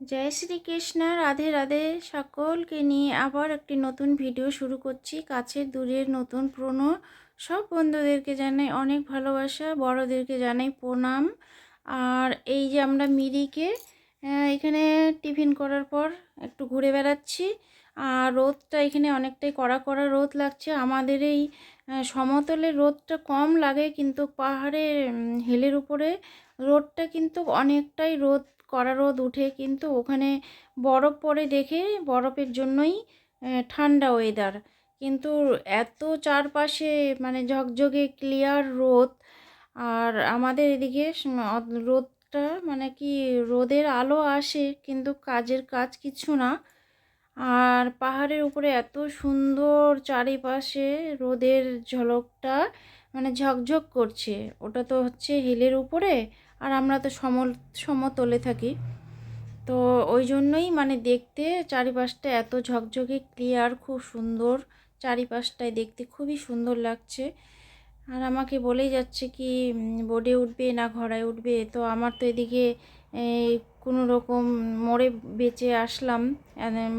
জয় শ্রীকৃষ্ণ রাধে রাধে সকলকে নিয়ে আবার একটি নতুন ভিডিও শুরু করছি। কাছের দূরের নতুন পুরনো সব বন্ধুদেরকে জানাই অনেক ভালোবাসা বড়োদেরকে জানাই প্রণাম। আর এই যে আমরা মিরিকে এখানে টিফিন করার পর একটু ঘুরে বেড়াচ্ছি। আর রোদটা এখানে অনেকটাই কড়া কড়া রোদ লাগছে। আমাদের এই সমতলে রোদটা কম লাগে কিন্তু পাহাড়ের উম, হিলের উপরে রোদটা কিন্তু অনেকটাই রোদ কড়া রোদ উঠে কিন্তু ওখানে বরফ পড়ে দেখে বরফের জন্যই ঠান্ডা ওয়েদার কিন্তু এত চারপাশে মানে ঝকঝকে ক্লিয়ার রোদ, আর আমাদের এদিকে রোদটা মানে কি রোদের আলো আসে কিন্তু কাজের কাজ কিছু না। আর পাহাড়ের উপরে এত সুন্দর চারিপাশে রোদের ঝলকটা মানে ঝকঝক করছে। ওটা তো হচ্ছে হিলের উপরে। আর আমরা তো সমল, সমতলে থাকি। তো ওই জন্যই মানে দেখতে চারিপাশটা এত ঝকঝকে ক্লিয়ার খুব সুন্দর। চারিপাশটায় দেখতে খুবই সুন্দর লাগছে। আর আমাকে বলেই যাচ্ছে কি বোর্ডে উঠবে না ঘোড়ায় উঠবে? তো আমার তো এদিকে কোনো রকম মোড়ে বেঁচে আসলাম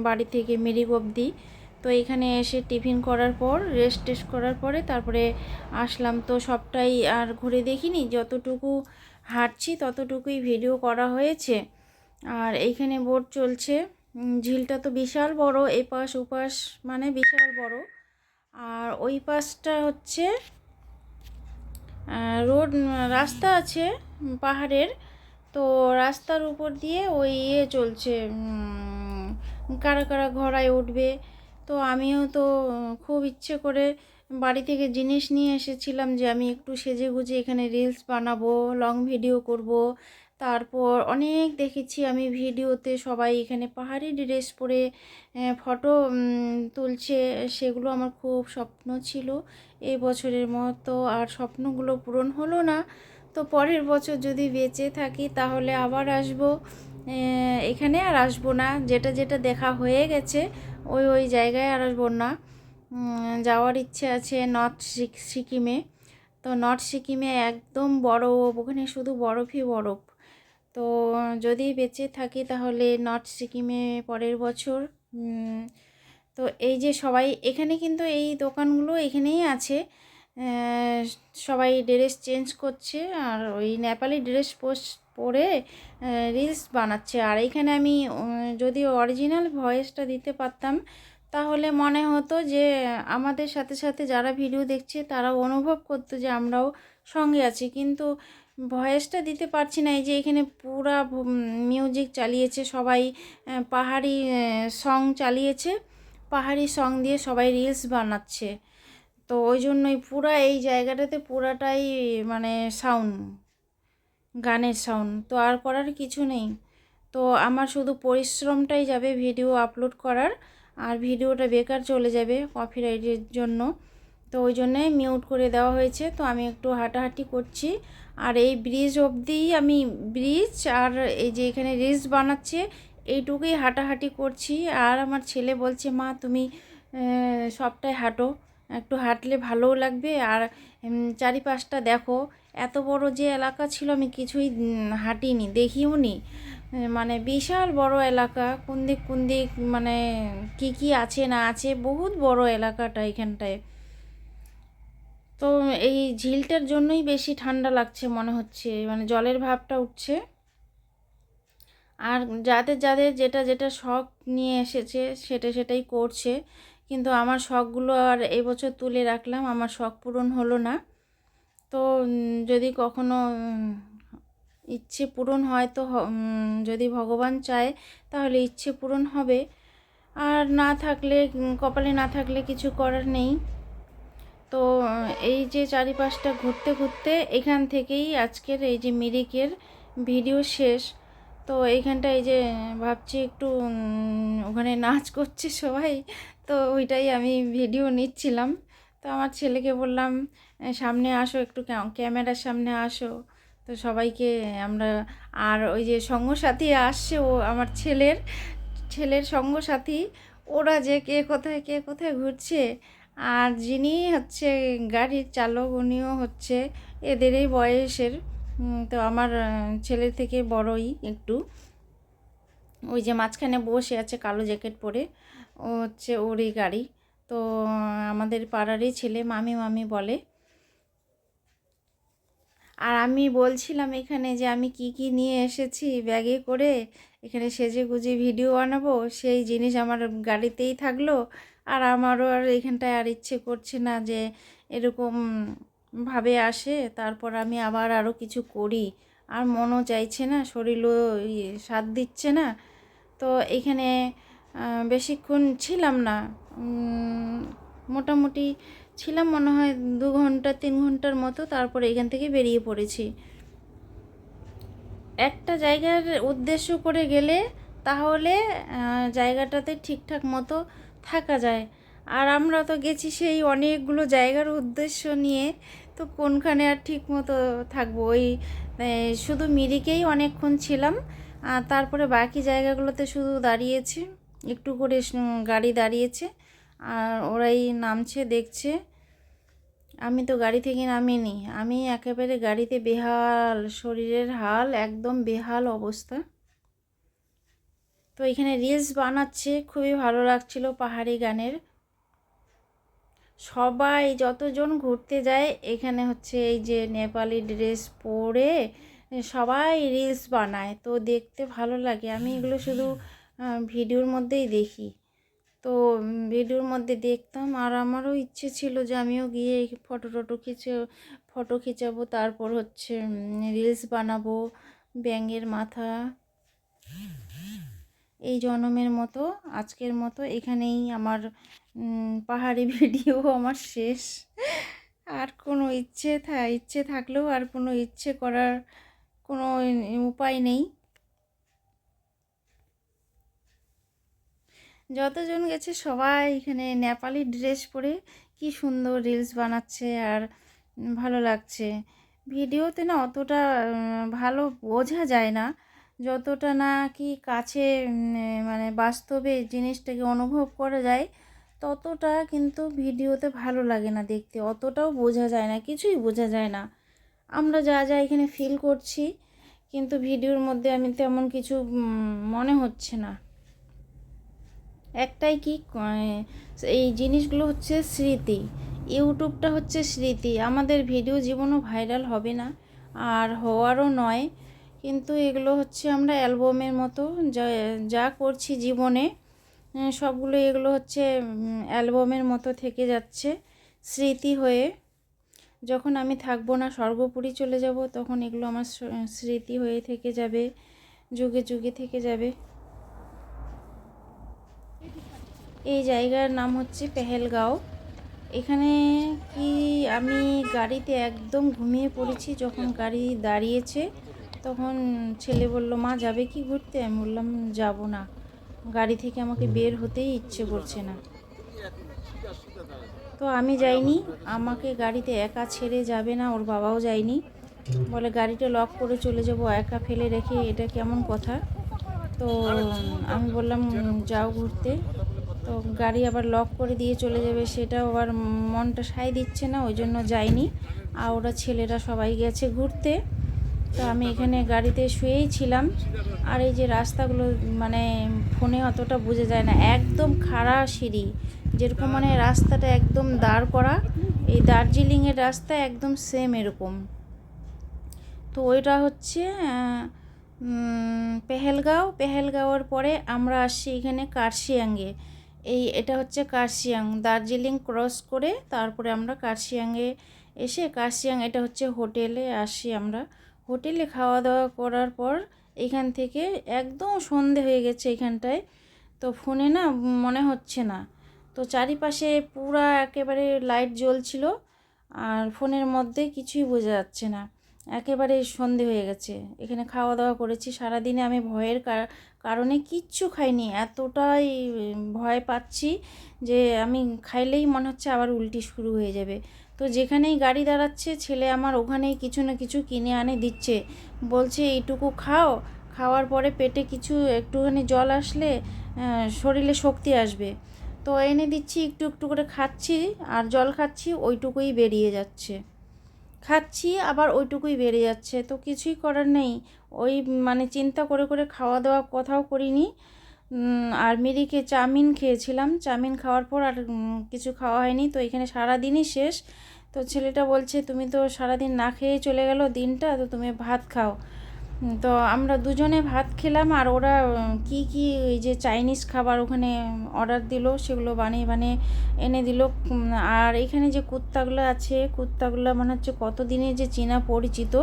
বাড়ি থেকে মেরিগ অবধি তো এখানে এসে টিফিন করার পর রেস্ট টেস্ট করার পরে তারপরে আসলাম। তো সবটাই আর ঘুরে দেখিনি। যতটুকু হাঁটছি, ততটুকুই ভিডিও করা হয়েছে। আর এইখানে বোট চলছে। ঝিলটা তো বিশাল বড়, এপাশ ওপাশ মানে বিশাল বড়। আর ওই পাশটা হচ্ছে রোড রাস্তা আছে পাহাড়ের। তো রাস্তার উপর দিয়ে ওই ইয়ে চলছে কারা কারা ঘোড়ায় উঠবে। তো আমিও তো খুব ইচ্ছে করে বাড়ি থেকে জিনিস নিয়ে এসেছিলাম যে আমি একটু সেজে গুজে এখানে রিলস বানাবো লং ভিডিও করব। তারপর অনেক দেখেছি আমি ভিডিওতে সবাই এখানে পাহাড়ি ড্রেস পরে ফটো তুলছে। সেগুলো আমার খুব স্বপ্ন ছিল এই বছরের মতো। আর স্বপ্নগুলো পূরণ হলো না। তো পরের বছর যদি বেঁচে থাকি তাহলে আবার আসব। এখানে আর আসব না। যেটা যেটা দেখা হয়ে গেছে, ওই ওই জায়গায় আর আসব না। যাওয়ার ইচ্ছে আছে নর্থ সিক- সিকিমে। তো নর্থ সিকিমে একদম বরফ ওখানে শুধু বরফই বরফ। তো যদি বেঁচে থাকি তাহলে নর্থ সিকিমে পরের বছর। তো এই যে সবাই, এখানে কিন্তু এই দোকানগুলো এখানেই আছে। সবাই ড্রেস চেঞ্জ করছে আর ওই নেপালি ড্রেস পোস, পরে রিলস বানাচ্ছে। আর এখানে আমি যদি অরিজিনাল ভয়েসটা দিতে পারতাম তাহলে মনে হতো যে, আমাদের সাথে সাথে যারা ভিডিও দেখছে, তারাও অনুভব করতো যে আমরাও সঙ্গে আছি। কিন্তু ভয়েসটা দিতে পারছি না, এই যে এখানে পুরা মিউজিক চালিয়েছে সবাই পাহাড়ি সং চালিয়েছে, পাহাড়ি সং দিয়ে সবাই রিলস বানাচ্ছে। তো ওই জন্যই পুরা এই জায়গাটাতে পুরাটাই মানে সাউন্ড গানের সাউন্ড তো আর করার কিছু নেই। তো আমার শুধু পরিশ্রমটাই যাবে ভিডিও আপলোড করার। আর ভিডিওটা বেকার চলে যাবে কপিরাইটের জন্য। তো ওই জন্যে মিউট করে দেওয়া হয়েছে। তো আমি একটু হাঁটাহাঁটি করছি। আর এই ব্রিজ অবধিই আমি ব্রিজ আর এই যে এখানে রিলস বানাচ্ছে, এইটুকুই হাঁটাহাঁটি করছি। আর আমার ছেলে বলছে, মা, তুমি সবটাই হাঁটো। একটু হাঁটলে ভালোও লাগবে। আর চারিপাশটা দেখো। এত বড় যে এলাকা ছিল আমি কিছুই হাঁটিনি দেখিও নি মানে বিশাল বড় এলাকা। কোন দিক কোন দিক মানে কি কি আছে, না আছে, বহুত বড় এলাকাটা এখানটায়। তো এই ঝিলটার জন্যই বেশি ঠান্ডা লাগছে মনে হচ্ছে মানে জলের ভাবটা উঠছে। আর যাদের যাদের যেটা যেটা শখ নিয়ে এসেছে, সেটা, সেটাই করছে। কিন্তু আমার শখগুলো আর এবছর তুলে রাখলাম, আমার শখ পূরণ হলো না। তো যদি কখনো ইচ্ছে পূরণ হয় তো যদি ভগবান চায়, তাহলে ইচ্ছে পূরণ হবে। আর না থাকলে কপালে না থাকলে কিছু করার নেই। তো এই যে চারিপাশটা ঘুরতে ঘুরতে এখান থেকেই আজকের এই যে মিরিকের ভিডিও শেষ। তো এইখানটা এই যে ভাবছি একটু ওখানে নাচ করছে সবাই। তো, ওইটাই আমি ভিডিও নিচ্ছিলাম। তো, আমার ছেলেকে বললাম সামনে আসো একটু ক্যামেরার সামনে আসো। তো সবাইকে আমরা আর ওই যে সঙ্গসাথী আসছে, ও আমার ছেলের ছেলের সঙ্গসাথী। ওরা যে কে কোথায় কে কোথায় ঘুরছে, আর যিনি হচ্ছে গাড়ির চালক, উনিও হচ্ছে এদেরই বয়সের। তো আমার ছেলের থেকে বড়ই একটু। ওই যে মাঝখানে বসে আছে কালো জ্যাকেট পরে, ও হচ্ছে ওরই গাড়ি। তো, আমাদের পাড়ারই ছেলে মামি মামি বলে। আর আমি বলছিলাম এখানে যে আমি কি কি নিয়ে এসেছি ব্যাগে করে, এখানে সেজে গুজে ভিডিও বানাবো, সেই জিনিস আমার গাড়িতেই থাকল। আর আমারও আর এখানটায় আর ইচ্ছে করছে না যে এরকম ভাবে আসে, তারপর আমি আবার আরও কিছু করি। আর মনও চাইছে না, শরীরও সাথ দিচ্ছে না। তো এখানে বেশিক্ষণ ছিলাম না। মোটামুটি ছিলাম মনে হয় দু ঘণ্টা, তিন ঘণ্টার মতো তারপরে এখান থেকে বেরিয়ে পড়েছি। একটা জায়গার উদ্দেশ্য করে গেলে তাহলে জায়গাটাতে ঠিকঠাক মতো থাকা যায়। আর আমরা তো গেছি সেই অনেকগুলো জায়গার উদ্দেশ্য নিয়ে, তো কোনখানে আর ঠিক মতো থাকব? ওই শুধু মিরিকেই অনেকক্ষণ ছিলাম তারপরে বাকি জায়গাগুলোতে শুধু দাঁড়িয়েছে, একটু করে গাড়ি দাঁড়িয়েছে। আর ওরাই নামছে, দেখছে। আমি তো গাড়ি থেকে নামিনি। আমি একেবারে গাড়িতে বেহাল, শরীরের হাল, একদম বেহাল অবস্থা। তো এখানে রিলস বানাচ্ছে, খুবই ভালো লাগছিল পাহাড়ি গানের। সবাই যতজন ঘুরতে যায়, এখানে হচ্ছে এই যে নেপালি ড্রেস পরে সবাই রিলস বানায়। তো দেখতে ভালো লাগে। আমি এগুলো শুধু ভিডিওর মধ্যেই দেখি। তো ভিডিওর মধ্যে দেখতাম আর আমারও ইচ্ছে ছিল যে আমিও গিয়ে ফটো টটো খিচে, ফটো খিচাবো, তারপর হচ্ছে রিলস বানাবো, ব্যাঙের মাথা। এই জনমের মতো, আজকের মতো এখানেই আমার পাহাড়ি ভিডিও আমার শেষ। আর কোনো ইচ্ছে থা, ইচ্ছে থাকলেও আর কোনো ইচ্ছে করার কোনো উপায় নেই। যতজন গেছে সবাই এখানে নেপালি ড্রেস পরে কি সুন্দর রিলস বানাচ্ছে আর ভালো লাগছে। ভিডিওতে না অতটা ভালো বোঝা যায় না। যতটা না কি কাছে মানে বাস্তবে জিনিসটাকে অনুভব করা যায়, ততটা কিন্তু ভিডিওতে ভালো লাগে না দেখতে। অতটাও বোঝা যায় না, কিছুই বোঝা যায় না। আমরা যা যা এখানে ফিল করছি, কিন্তু ভিডিওর মধ্যে আমি তেমন কিছু মনে হচ্ছে না। একটাই কি এই জিনিসগুলো হচ্ছে স্মৃতি। ইউটিউবটা হচ্ছে স্মৃতি। আমাদের ভিডিও জীবনও ভাইরাল হবে না, আর হওয়ারও নয়। কিন্তু এগুলো হচ্ছে আমরা অ্যালবামের মতো যা যা করছি জীবনে সবগুলো এগুলো হচ্ছে অ্যালবামের মতো থেকে যাচ্ছে স্মৃতি হয়ে। যখন আমি থাকব না, স্বর্গপুরী চলে যাব, তখন এগুলো আমার স্মৃতি হয়ে থেকে যাবে, যুগে যুগে থেকে যাবে। এই জায়গার নাম হচ্ছে পেহেলগাঁও। এখানে কি আমি গাড়িতে একদম ঘুমিয়ে পড়েছি যখন গাড়ি দাঁড়িয়েছে, তখন ছেলে বলল, মা, যাবে কি ঘুরতে? আমি বললাম, যাব না। গাড়ি থেকে আমাকে বের হতেই ইচ্ছে করছে না। তো আমি যাইনি, আমাকে গাড়িতে একা ছেড়ে যাবে না, ওর বাবাও যায়নি। বলে, গাড়িটা লক করে চলে যাব, একা ফেলে রেখে, এটা কেমন কথা? তো আমি বললাম, যাও ঘুরতে। তো গাড়ি আবার লক করে দিয়ে চলে যাবে, সেটাও আবার মনটা সায় দিচ্ছে না, ওই জন্য যাইনি। আর ওরা ছেলেরা সবাই গেছে ঘুরতে। তো আমি এখানে গাড়িতে শুয়েই ছিলাম। আর এই যে রাস্তাগুলো মানে ফোনে অতটা বোঝা যায় না, একদম খাড়া সিঁড়ি। যেরকম মানে রাস্তাটা একদম দাঁড় করা, এই দার্জিলিংয়ের রাস্তা একদম সেম এরকম। তো ওইটা হচ্ছে পেহেলগাঁও। পেহেলগাঁওয়ের পরে আমরা আসছি এখানে কার্শিয়াঙ্গে এই এটা হচ্ছে কার্শিয়াং। দার্জিলিং ক্রস করে তারপরে আমরা কার্শিয়াঙ্গে এসে, কার্শিয়াং এটা হচ্ছে হোটেলে আসি আমরা। হোটেলে খাওয়া দাওয়া করার পর এখান থেকে একদম সন্ধে হয়ে গেছে এখানটায়। তো ফোনে না মনে হচ্ছে না। তো চারিপাশে পুরা একেবারে লাইট জ্বলছিল, আর ফোনের মধ্যে কিছুই বোঝা যাচ্ছে না। একেবারে সন্ধে হয়ে গেছে। এখানে খাওয়া দাওয়া করেছি। সারাদিনে আমি ভয়ের কারণে কিচ্ছু খাইনি। এতটাই ভয় পাচ্ছি যে আমি খাইলেই মনে হচ্ছে আবার উল্টি শুরু হয়ে যাবে। তো যেখানেই গাড়ি দাঁড়াচ্ছে, ছেলে আমার ওখানেই কিছু না কিছু কিনে আনে, দিচ্ছে। বলছে, এইটুকু খাও। খাওয়ার পরে পেটে কিছু, একটুখানি জল আসলে শরীরে শক্তি আসবে। তো এনে দিচ্ছি, একটু একটু করে খাচ্ছি, আর জল খাচ্ছি, ওইটুকুই বেরিয়ে যাচ্ছে। খাচ্ছি, আবার ওইটুকুই বেড়ে যাচ্ছে। তো কিছুই করার নেই। ওই মানে চিন্তা করে করে খাওয়া দাওয়া কোথাও করিনি। আর মিরিকে চাউমিন খেয়েছিলাম। চাউমিন খাওয়ার পর আর কিছু খাওয়া হয়নি। তো এখানে সারাদিনই শেষ। তো ছেলেটা বলছে, তুমি তো সারাদিন না খেয়ে চলে গেলো দিনটা, তো তুমি ভাত খাও। তো আমরা দুজনে ভাত খেলাম আর ওরা কি কি ওই যে চাইনিজ খাবার ওখানে অর্ডার দিল সেগুলো বানিয়ে বানিয়ে এনে দিল। আর এখানে যে কুত্তাগুলো আছে, কুত্তাগুলো মনে হচ্ছে কতদিনের যে চীনা পরিচিত,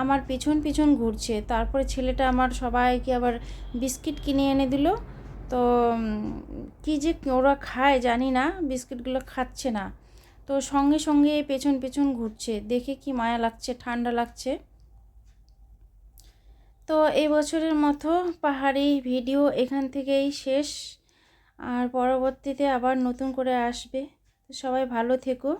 আমার পিছন পিছন ঘুরছে। তারপরে ছেলেটা আমার সবাইকে আবার বিস্কিট কিনে এনে দিল। তো কি যে ওরা খায় জানি না, বিস্কিটগুলো খাচ্ছে না। তো সঙ্গে সঙ্গে পেছন পেছন ঘুরছে, দেখে কি মায়া লাগছে, ঠান্ডা লাগছে। তো এই বছরের মতো পাহাড়ি ভিডিও এখান থেকেই শেষ। আর পরবর্তীতে আবার নতুন করে আসবে। সবাই ভালো থেকো।